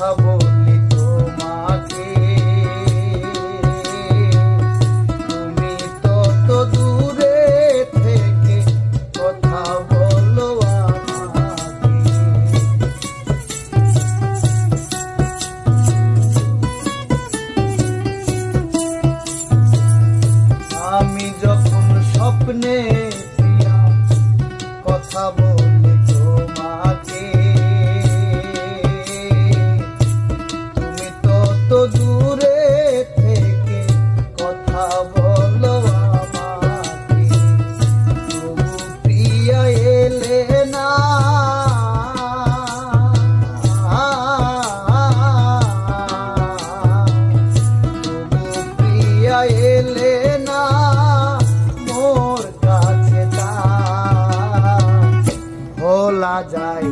কথা বলি তোমাকে। তুমি তত দূরে থেকে কথা বলো আমাকে। আমি যখন স্বপ্নে লইয়া এলে না মোর কাছে তা। যায়